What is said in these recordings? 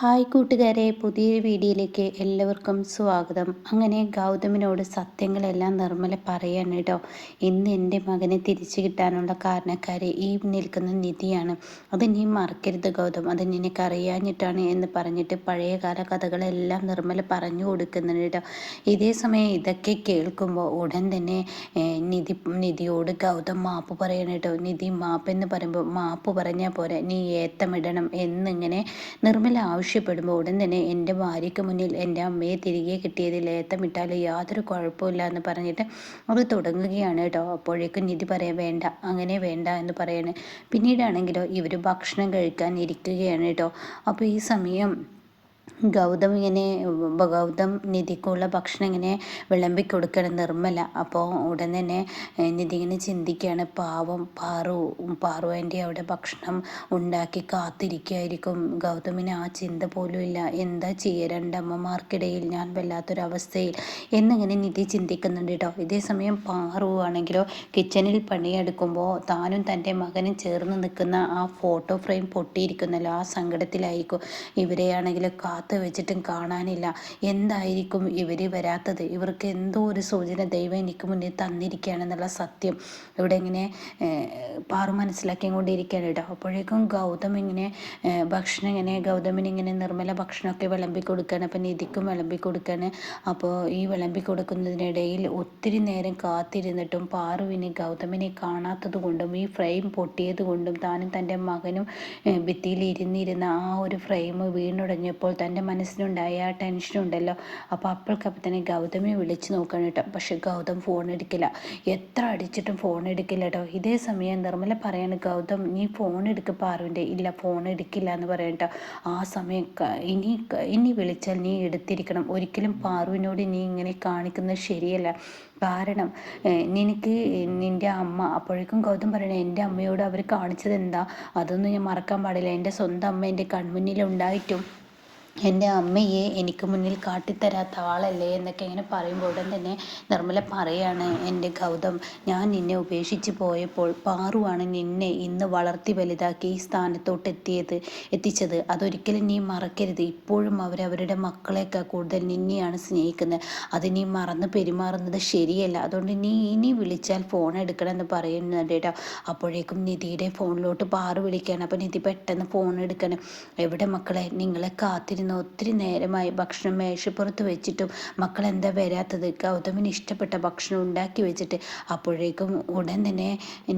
Hi കൂട്ടുകാരെ പുതിയൊരു വീഡിയോയിലേക്ക് എല്ലാവർക്കും സ്വാഗതം. അങ്ങനെ ഗൗതമിനോട് സത്യങ്ങളെല്ലാം നിർമ്മല പറയാണ് കേട്ടോ ഇന്ന് എന്റെ മകനെ തിരിച്ചു കിട്ടാനുള്ള കാരണക്കാരെ ഈ നിൽക്കുന്ന നിധിയാണ്. അത് നീ മറക്കരുത് ഗൗതം. അത് നിനക്കറിയാഞ്ഞിട്ടാണ് എന്ന് പറഞ്ഞിട്ട് പഴയകാല കഥകളെല്ലാം നിർമ്മല പറഞ്ഞു കൊടുക്കുന്നുണ്ട് കേട്ടോ ഇതേ സമയം ഇതൊക്കെ കേൾക്കുമ്പോൾ ഉടൻ തന്നെ നിധി നിധിയോട് ഗൗതം മാപ്പ് പറയണം കേട്ടോ നിധി മാപ്പ് എന്ന് പറയുമ്പോൾ മാപ്പ് പറഞ്ഞാൽ പോരാ നീ ഏത്തമിടണം എന്നിങ്ങനെ നിർമ്മല ആവശ്യപ്പെടുമ്പോൾ ഉടൻ തന്നെ എന്റെ ഭാര്യയ്ക്ക് മുന്നിൽ എന്റെ അമ്മയെ തിരികെ കിട്ടിയതിൽ ഏത്തമിട്ടാൽ യാതൊരു കുഴപ്പമില്ല എന്ന് പറഞ്ഞിട്ട് അവർ തുടങ്ങുകയാണ് കേട്ടോ. അപ്പോഴേക്കും നിധി പറയാൻ വേണ്ട അങ്ങനെ വേണ്ട എന്ന് പറയാണ്. പിന്നീടാണെങ്കിലോ ഇവർ ഭക്ഷണം കഴിക്കാൻ ഇരിക്കുകയാണ് കേട്ടോ. അപ്പോൾ ഈ സമയം ഗൗതം ഇങ്ങനെ ഗൗതം നിധിക്കുള്ള ഭക്ഷണം ഇങ്ങനെ വിളമ്പി കൊടുക്കണം നിർമ്മല. അപ്പോൾ ഉടൻ തന്നെ നിധി ഇങ്ങനെ ചിന്തിക്കുകയാണ് പാവം പാറു പാറു അവിടെ ഭക്ഷണം ഉണ്ടാക്കി കാത്തിരിക്കുകയായിരിക്കും ഗൗതമിന് ആ ചിന്ത പോലും ഇല്ല. എന്താ ചെയ്യുക രണ്ടമ്മമാർക്കിടയിൽ ഞാൻ വല്ലാത്തൊരവസ്ഥയിൽ. എന്നിങ്ങനെ നിധി ചിന്തിക്കുന്നുണ്ട് കേട്ടോ ഇതേ സമയം പാറു ആണെങ്കിലോ കിച്ചണിൽ പണിയെടുക്കുമ്പോൾ താനും തന്റെ മകനും ചേർന്ന് നിൽക്കുന്ന ആ ഫോട്ടോ ഫ്രെയിം പൊട്ടിയിരിക്കുന്നല്ലോ. ആ സങ്കടത്തിലായിരിക്കും. ഇവരെയാണെങ്കിലോ കാത്ത് കാത്തു വെച്ചിട്ടും കാണാനില്ല. എന്തായിരിക്കും ഇവർ വരാത്തത്? ഇവർക്ക് എന്തോ ഒരു സൂചന ദൈവം എനിക്ക് മുന്നിൽ തന്നിരിക്കുകയാണെന്നുള്ള സത്യം ഇവിടെ ഇങ്ങനെ പാറു മനസ്സിലാക്കിക്കൊണ്ടിരിക്കുകയാണ് കേട്ടോ. അപ്പോഴേക്കും ഗൗതം ഇങ്ങനെ ഭക്ഷണം ഇങ്ങനെ ഗൗതമിന് ഇങ്ങനെ നിർമ്മല ഭക്ഷണമൊക്കെ വിളമ്പി കൊടുക്കുകയാണ്. അപ്പം നിധിക്കും വിളമ്പി കൊടുക്കുകയാണ്. അപ്പോൾ ഈ വിളമ്പി കൊടുക്കുന്നതിനിടയിൽ ഒത്തിരി നേരം കാത്തിരുന്നിട്ടും പാറുവിന് ഗൗതമിനെ കാണാത്തത് കൊണ്ടും ഈ ഫ്രെയിം പൊട്ടിയത് കൊണ്ടും താനും തന്റെ മകനും ഭിത്തിയിൽ ഇരുന്നിരുന്ന ആ ഒരു ഫ്രെയിം വീണുടഞ്ഞപ്പോൾ തന്റെ മനസ്സിനുണ്ടായ ആ ടെൻഷനുണ്ടല്ലോ. അപ്പോൾ അപ്പോൾക്കപ്പോൾ തന്നെ ഗൗതമിനെ വിളിച്ച് നോക്കണം കേട്ടോ. പക്ഷെ ഗൗതം ഫോൺ എടുക്കില്ല. എത്ര അടിച്ചിട്ടും ഫോൺ എടുക്കില്ല കേട്ടോ. ഇതേ സമയം നിർമ്മല പറയാണ് ഗൗതം നീ ഫോൺ എടുക്ക പാറുവിന്റെ ഇല്ല ഫോൺ എടുക്കില്ല എന്ന് പറയാം കേട്ടോ. ആ സമയം ഇനി ഇനി വിളിച്ചാൽ നീ എടുത്തിരിക്കണം. ഒരിക്കലും പാറുവിനോട് നീ ഇങ്ങനെ കാണിക്കുന്നത് ശരിയല്ല. കാരണം നിനക്ക് നിന്റെ അമ്മ അപ്പോഴേക്കും ഗൗതം പറയണേ എന്റെ അമ്മയോട് അവർ കാണിച്ചത് എന്താ അതൊന്നും ഞാൻ മറക്കാൻ പാടില്ല. എന്റെ സ്വന്തം അമ്മ എന്റെ കൺമുന്നിൽ ഉണ്ടായിട്ടും എന്റെ അമ്മയെ എനിക്ക് മുന്നിൽ കാട്ടിത്തരാത്ത ആളല്ലേ എന്നൊക്കെ ഇങ്ങനെ പറയുമ്പോൾ ഉടൻ തന്നെ നിർമ്മല പറയാണ് എന്റെ ഗൗതം ഞാൻ നിന്നെ ഉപേക്ഷിച്ച് പോയപ്പോൾ പാറുവാണ് നിന്നെ ഇന്ന് വളർത്തി വലുതാക്കി ഈ സ്ഥാനത്തോട്ട് എത്തിയത് എത്തിച്ചത്. അതൊരിക്കലും നീ മറക്കരുത്. ഇപ്പോഴും അവർ അവരുടെ മക്കളെയൊക്കെ കൂടുതൽ നിന്നെയാണ് സ്നേഹിക്കുന്നത്. അത് നീ മറന്ന് പെരുമാറുന്നത് ശരിയല്ല. അതുകൊണ്ട് നീ ഇനി വിളിച്ചാൽ ഫോൺ എടുക്കണം എന്ന് പറയുന്നുണ്ട് കേട്ടോ. അപ്പോഴേക്കും നിധിയുടെ ഫോണിലോട്ട് പാറു വിളിക്കുകയാണ്. അപ്പോൾ നിധി പെട്ടെന്ന് ഫോൺ എടുക്കണം എവിടെ മക്കളെ? നിങ്ങളെ കാത്തിരുന്ന് ഇരുന്ന് ഒത്തിരി നേരമായി ഭക്ഷണം മേശപ്പുറത്ത് വെച്ചിട്ടും മക്കളെന്താ വരാത്തത്? ഗൗതമിന് ഇഷ്ടപ്പെട്ട ഭക്ഷണം ഉണ്ടാക്കി വെച്ചിട്ട് അപ്പോഴേക്കും ഉടൻ തന്നെ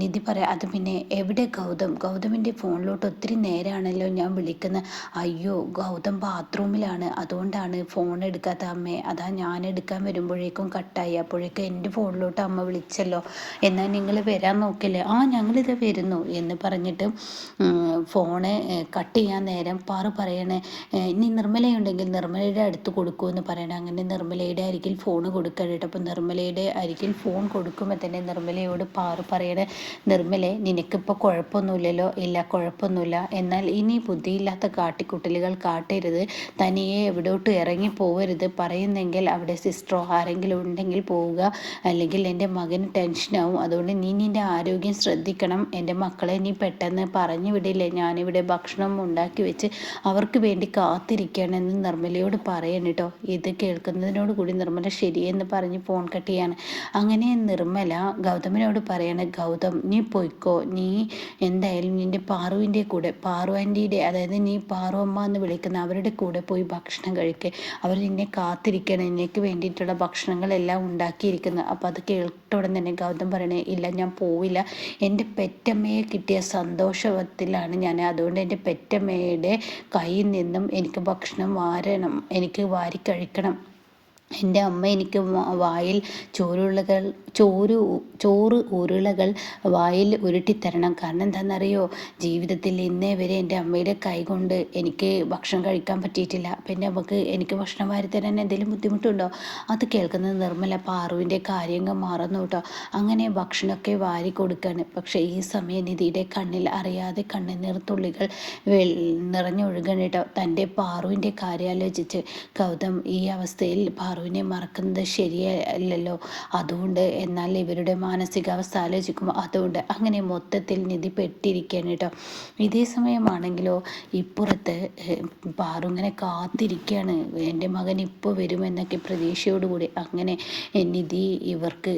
നിധി പറയാം അത് പിന്നെ എവിടെ ഗൗതം? ഗൗതമിന്റെ ഫോണിലോട്ട് ഒത്തിരി നേരമാണല്ലോ ഞാൻ വിളിക്കുന്നത്. അയ്യോ ഗൗതം ബാത്റൂമിലാണ്. അതുകൊണ്ടാണ് ഫോൺ എടുക്കാത്ത അമ്മേ. അതാ ഞാൻ എടുക്കാൻ വരുമ്പോഴേക്കും കട്ടായി. അപ്പോഴേക്കും എന്റെ ഫോണിലോട്ട് അമ്മ വിളിച്ചല്ലോ. എന്നാൽ നിങ്ങൾ വരാൻ നോക്കില്ലേ? ആ ഞങ്ങളിത് വരുന്നു. എന്ന് പറഞ്ഞിട്ട് ഫോണ് കട്ട് ചെയ്യാൻ നേരം പാറു പറയണേ ഇനി നിർമ്മലയുണ്ടെങ്കിൽ നിർമ്മലയുടെ അടുത്ത് കൊടുക്കുമെന്ന് പറയണം. അങ്ങനെ നിർമ്മലയുടെ അരികിൽ ഫോൺ കേട്ടോ. അപ്പോൾ നിർമ്മലയുടെ അരികിൽ ഫോൺ കൊടുക്കുമ്പോൾ തന്നെ നിർമ്മലയോട് പാറു പറയണേ നിർമ്മലെ നിനക്കിപ്പോൾ കുഴപ്പമൊന്നുമില്ലല്ലോ. ഇല്ല കുഴപ്പമൊന്നുമില്ല. എന്നാൽ ഇനി ബുദ്ധിയില്ലാത്ത കാട്ടിക്കുട്ടലുകൾ കാട്ടരുത്. തനിയെ എവിടോട്ട് ഇറങ്ങി പോവരുത്. പറയുന്നെങ്കിൽ അവിടെ സിസ്റ്ററോ ആരെങ്കിലും ഉണ്ടെങ്കിൽ പോവുക. അല്ലെങ്കിൽ എന്റെ മകന് ടെൻഷനാവും അതുകൊണ്ട് നീ നിന്റെ ആരോഗ്യം ശ്രദ്ധിക്കണം. എന്റെ മക്കളെ നീ പെട്ടെന്ന് പറഞ്ഞു വിടില്ലേ. ഞാനിവിടെ ഭക്ഷണം ഉണ്ടാക്കി വെച്ച് അവർക്ക് വേണ്ടി കാത്തിരിക്കും ഇരിക്കുകയാണെന്ന് നിർമ്മലയോട് പറയണം കേട്ടോ. ഇത് കേൾക്കുന്നതിനോട് കൂടി നിർമ്മല ശരിയെന്ന് പറഞ്ഞ് ഫോൺ കട്ട് ചെയ്യാണ്. അങ്ങനെ നിർമ്മല ഗൗതമിനോട് പറയാണ് ഗൗതം നീ പൊയ്ക്കോ. നീ എന്തായാലും നിന്റെ പാറുവിന്റെ കൂടെ പാറു ആന്റിയുടെ അതായത് നീ പാറു അമ്മ എന്ന് വിളിക്കുന്ന അവരുടെ കൂടെ പോയി ഭക്ഷണം കഴിക്കുക അവർ നിന്നെ കാത്തിരിക്കണം. നിനക്ക് വേണ്ടിയിട്ടുള്ള ഭക്ഷണങ്ങളെല്ലാം ഉണ്ടാക്കിയിരിക്കുന്നത് അപ്പോൾ അത് കേട്ട ഉടൻ തന്നെ ഗൗതം പറയണേ ഇല്ല ഞാൻ പോവില്ല. എന്റെ പെറ്റമ്മയെ കിട്ടിയ സന്തോഷത്തിലാണ് ഞാൻ. അതുകൊണ്ട് എന്റെ പെറ്റമ്മയുടെ കയ്യിൽ നിന്നും എനിക്ക് ഭക്ഷണം വാരണം. എനിക്ക് വാരി കഴിക്കണം എന്റെ അമ്മ എനിക്ക് വായിൽ ചോറുള്ളകൾ ചോറ് ചോറ് ഉരുളകൾ വായിൽ ഉരുട്ടിത്തരണം. കാരണം എന്താണെന്നറിയോ? ജീവിതത്തിൽ ഇന്നേ വരെ എന്റെ അമ്മയുടെ കൈ കൊണ്ട് എനിക്ക് ഭക്ഷണം കഴിക്കാൻ പറ്റിയിട്ടില്ല. അപ്പം എന്റെ അമ്മയ്ക്ക് എനിക്ക് ഭക്ഷണം വാരി തരാൻ എന്തെങ്കിലും ബുദ്ധിമുട്ടുണ്ടോ? അത് കേൾക്കുന്നത് നിർമ്മല പാറുവിന്റെ കാര്യങ്ങൾ മാറുന്നു കേട്ടോ അങ്ങനെ ഭക്ഷണമൊക്കെ വാരി കൊടുക്കുകയാണ് പക്ഷേ ഈ സമയം നിധിയുടെ കണ്ണിൽ അറിയാതെ കണ്ണുനീർ തുള്ളികൾ നിറഞ്ഞൊഴുകണം കേട്ടോ തന്റെ പാറുവിന്റെ കാര്യം ആലോചിച്ച് ഗൗതം ഈ അവസ്ഥയിൽ പാറു പാറുവിനെ മറക്കുന്നത് ശരിയല്ലല്ലോ. അതുകൊണ്ട് എന്നാൽ ഇവരുടെ മാനസികാവസ്ഥ ആലോചിക്കുമ്പോൾ അതുകൊണ്ട് അങ്ങനെ മൊത്തത്തിൽ നിധി പെട്ടിരിക്കുകയാണ് കേട്ടോ. ഇതേ സമയമാണെങ്കിലോ ഇപ്പുറത്ത് പാറു ഇങ്ങനെ കാത്തിരിക്കുകയാണ്. എന്റെ മകൻ ഇപ്പോൾ വരുമെന്നൊക്കെ പ്രതീക്ഷയോടുകൂടി അങ്ങനെ നിധി ഇവർക്ക്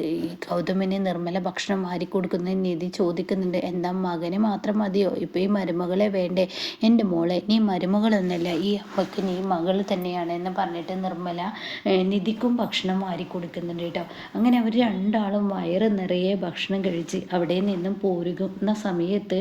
ഗൗതമിന് നിർമ്മല ഭക്ഷണം വാരി കൊടുക്കുന്ന നിധി ചോദിക്കുന്നുണ്ട്. എന്താ മകനെ മാത്രം മതിയോ? ഇപ്പോൾ ഈ മരുമകളെ വേണ്ടേ? എന്റെ മോളെ നീ മരുമകളൊന്നല്ല ഈ അപ്പക്ക് നീ മകൾ തന്നെയാണ് എന്ന് പറഞ്ഞിട്ട് നിർമ്മല നിധിക്കും ഭക്ഷണം വാരി കൊടുക്കുന്നുണ്ട് കേട്ടോ. അങ്ങനെ അവർ രണ്ടാളും വയറ് നിറയെ ഭക്ഷണം കഴിച്ച് അവിടെ നിന്നും പോരുന്ന സമയത്ത്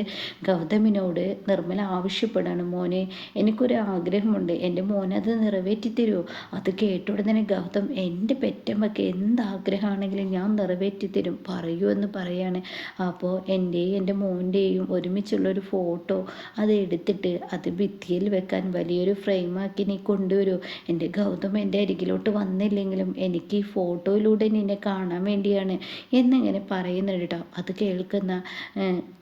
ഗൗതമിനോട് നിർമ്മല ആവശ്യപ്പെടാണ് മോനെ. എനിക്കൊരു ആഗ്രഹമുണ്ട്. എന്റെ മോനത് നിറവേറ്റി തരുമോ അത് കേട്ടുടനെ ഗൗതം എന്റെ പെറ്റമ്മക്ക് എന്താഗ്രഹമാണെങ്കിലും ഞാൻ നിറവേറ്റി തരും. പറയൂ എന്ന് പറയാണ്. അപ്പോൾ എന്റെയും എന്റെ മോന്റെയും ഒരുമിച്ചുള്ളൊരു ഫോട്ടോ അത് എടുത്തിട്ട് അത് ഭിത്തിയിൽ വെക്കാൻ വലിയൊരു ഫ്രെയിമാക്കി നീ കൊണ്ടുവരൂ എന്റെ ഗൗതം എന്റെ അരികിലോട്ട് വന്നില്ലെങ്കിലും എനിക്ക് ഈ ഫോട്ടോയിലൂടെ നിന്നെ കാണാൻ വേണ്ടിയാണ് എന്നിങ്ങനെ പറയുന്നുണ്ട് കേട്ടോ അത് കേൾക്കുന്ന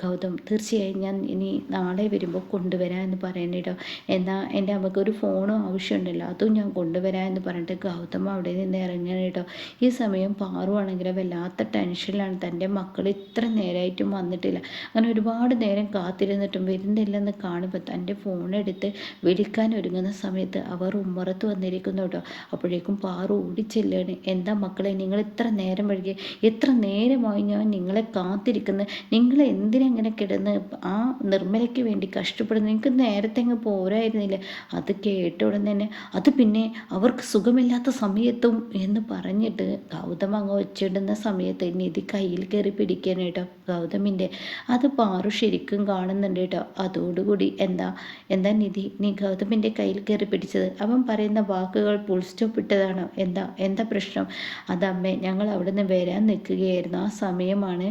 ഗൗതം തീർച്ചയായും ഞാൻ ഇനി നാളെ വരുമ്പോൾ കൊണ്ടുവരാം എന്ന് പറയുന്നത് കേട്ടോ എന്നാൽ എന്റെ അമ്മയ്ക്ക് ഒരു ഫോണും ആവശ്യമുണ്ടല്ലോ അതും ഞാൻ കൊണ്ടുവരാം എന്ന് പറഞ്ഞിട്ട് ഗൗതം അവിടെ നിന്ന് ഇറങ്ങുകയാണ് കേട്ടോ ഈ സമയം പാറുവാണെങ്കിലും വല്ലാത്ത ടെൻഷനിലാണ്. തന്റെ മക്കൾ ഇത്ര നേരമായിട്ടും വന്നിട്ടില്ല. അങ്ങനെ ഒരുപാട് നേരം കാത്തിരുന്നിട്ടും വരുന്നില്ലെന്ന് കാണുമ്പോൾ തന്റെ ഫോണെടുത്ത് വിളിക്കാൻ ഒരുങ്ങുന്ന സമയത്ത് അവർ ഉമ്മറത്ത് വന്നിരിക്കുന്നു കേട്ടോ അപ്പോഴേക്കും ഓടിച്ചെല്ലാണ്. എന്താ മക്കളെ നിങ്ങൾ ഇത്ര നേരം വഴുകി എത്ര നേരമായി ഞാൻ നിങ്ങളെ കാത്തിരിക്കുന്നത് നിങ്ങൾ എന്തിനങ്ങനെ കിടന്ന് ആ നിർമ്മലയ്ക്ക് വേണ്ടി കഷ്ടപ്പെടുന്നു? നിങ്ങൾക്ക് നേരത്തെ അങ്ങ് പോരായിരുന്നില്ല? അത് കേട്ട ഉടൻ തന്നെ അത് പിന്നെ അവർക്ക് സുഖമില്ലാത്ത സമയത്തും എന്ന് പറഞ്ഞിട്ട് ഗൗതം അങ്ങ് വെച്ചിടുന്ന സമയത്ത് നിധി കയ്യിൽ കയറി പിടിക്കാനായിട്ടോ ഗൗതമിന്റെ അത് പാറു ശരിക്കും കാണുന്നുണ്ട് കേട്ടോ. അതോടുകൂടി എന്താ എന്താ നിധി നീ ഗൗതമിന്റെ കയ്യിൽ കയറി പിടിച്ചത്? അവൻ പറയുന്ന വാക്കുകൾ സ്റ്റോപ്പ് ഇട്ടതാണോ. എന്താ എന്താ പ്രശ്നം? അതമ്മേ ഞങ്ങൾ അവിടെ നിന്ന് വരാൻ നിൽക്കുകയായിരുന്നു. ആ സമയമാണ്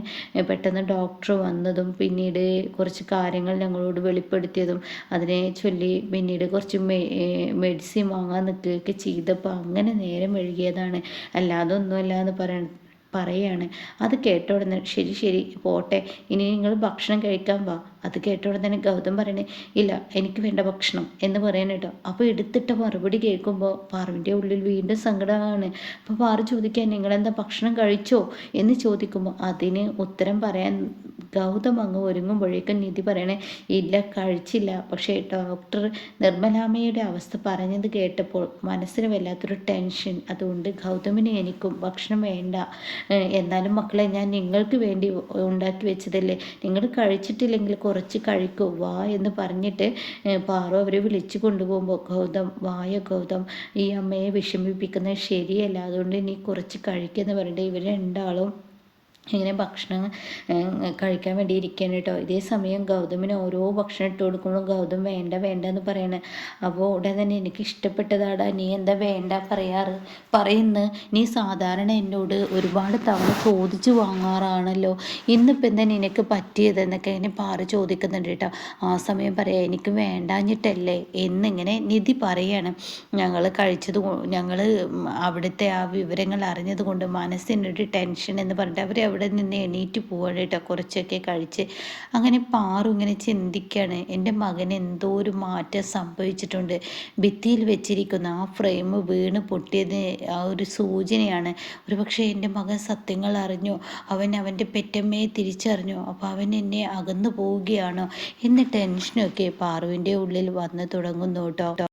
പെട്ടെന്ന് ഡോക്ടർ വന്നതും പിന്നീട് കുറച്ച് കാര്യങ്ങൾ ഞങ്ങളോട് വെളിപ്പെടുത്തിയതും അതിനെ ചൊല്ലി പിന്നീട് കുറച്ച് മെഡിസിൻ വാങ്ങാൻ നിൽക്കുകയൊക്കെ ചെയ്തപ്പോൾ അങ്ങനെ നേരം വഴുകിയതാണ് അല്ലാതെ ഒന്നുമല്ല എന്ന് പറയണം പറയാണ്. അത് കേട്ട ഉടനെ ശരി ശരി പോട്ടെ. ഇനി നിങ്ങൾ ഭക്ഷണം കഴിക്കാൻ വാ. അത് കേട്ട ഉടനെ ഗൗതം പറയണേ ഇല്ല എനിക്ക് വേണ്ട ഭക്ഷണം എന്ന് പറയാൻ കേട്ടോ. അപ്പോൾ എടുത്തിട്ട മറുപടി കേൾക്കുമ്പോൾ പാറുവിന്റെ ഉള്ളിൽ വീണ്ടും സങ്കടമാണ്. അപ്പോൾ പാറു ചോദിക്കാൻ നിങ്ങളെന്താ ഭക്ഷണം കഴിച്ചോ? എന്ന് ചോദിക്കുമ്പോൾ അതിന് ഉത്തരം പറയാൻ ഗൗതം അങ്ങ് ഒരുങ്ങുമ്പോഴേക്കും നിധി പറയണേ ഇല്ല കഴിച്ചില്ല. പക്ഷേ ഡോക്ടർ നിർമ്മലാമ്മയുടെ അവസ്ഥ പറഞ്ഞത് കേട്ടപ്പോൾ മനസ്സിന് വല്ലാത്തൊരു ടെൻഷൻ. അതുകൊണ്ട് ഗൗതമിന് എനിക്കും ഭക്ഷണം വേണ്ട. എന്നാലും മക്കളെ ഞാൻ നിങ്ങൾക്ക് വേണ്ടി ഉണ്ടാക്കി വെച്ചതല്ലേ. നിങ്ങൾ കഴിച്ചിട്ടില്ലെങ്കിൽ കുറച്ച് കഴിക്കൂ വാ എന്ന് പറഞ്ഞിട്ട് പാറു അവരെ വിളിച്ചു കൊണ്ടുപോകുമ്പോൾ ഗൗതം വായ ഗൗതം ഈ അമ്മയെ വിഷമിപ്പിക്കുന്നത് ശരിയല്ല. അതുകൊണ്ട് നീ കുറച്ച് കഴിക്കുമെന്ന് പറഞ്ഞിട്ട് ഇവർ രണ്ടാളും ഇങ്ങനെ ഭക്ഷണം കഴിക്കാൻ വേണ്ടി ഇരിക്കുകയാണ് കേട്ടോ. ഇതേ സമയം ഗൗതമിന് ഓരോ ഭക്ഷണം ഇട്ട് കൊടുക്കുമ്പോഴും ഗൗതം വേണ്ട വേണ്ട എന്ന് പറയണേ. അപ്പോൾ ഉടനെ തന്നെ എനിക്ക് ഇഷ്ടപ്പെട്ടതാടാ. നീ എന്താ വേണ്ട പറയാറ്? പറയുന്ന. നീ സാധാരണ എന്നോട് ഒരുപാട് തവണ ചോദിച്ചു വാങ്ങാറാണല്ലോ. ഇന്നിപ്പോൾ എന്താ നിനക്ക് പറ്റിയതെന്നൊക്കെ ഇങ്ങനെ പാറ ചോദിക്കുന്നുണ്ട് കേട്ടോ. ആ സമയം പറയാം എനിക്ക് വേണ്ടാഞ്ഞിട്ടല്ലേ? എന്നിങ്ങനെ നിധി പറയാണ്. ഞങ്ങൾ കഴിച്ചത് ഞങ്ങൾ അവിടുത്തെ ആ വിവരങ്ങൾ അറിഞ്ഞത് കൊണ്ട് മനസ്സിനൊരു ടെൻഷൻ എന്ന് പറഞ്ഞിട്ട് അവർ അവിടെ നിന്ന് എണീറ്റ് പോവാണ് കേട്ടോ കുറച്ചൊക്കെ കഴിച്ച്. അങ്ങനെ പാറു ഇങ്ങനെ ചിന്തിക്കുകയാണ് എന്റെ മകന് എന്തോ ഒരു മാറ്റം സംഭവിച്ചിട്ടുണ്ട്. ഭിത്തിയിൽ വെച്ചിരിക്കുന്ന ആ ഫ്രെയിം വീണ് പൊട്ടിയത് ആ ഒരു സൂചനയാണ്. ഒരു പക്ഷേ എന്റെ മകൻ സത്യങ്ങൾ അറിഞ്ഞു. അവൻ അവന്റെ പെറ്റമ്മയെ തിരിച്ചറിഞ്ഞു. അപ്പോൾ അവൻ എന്നെ അകന്നു പോവുകയാണോ? എന്ന ടെൻഷനൊക്കെ പാറുവിന്റെ ഉള്ളിൽ വന്ന് തുടങ്ങുന്നു കേട്ടോ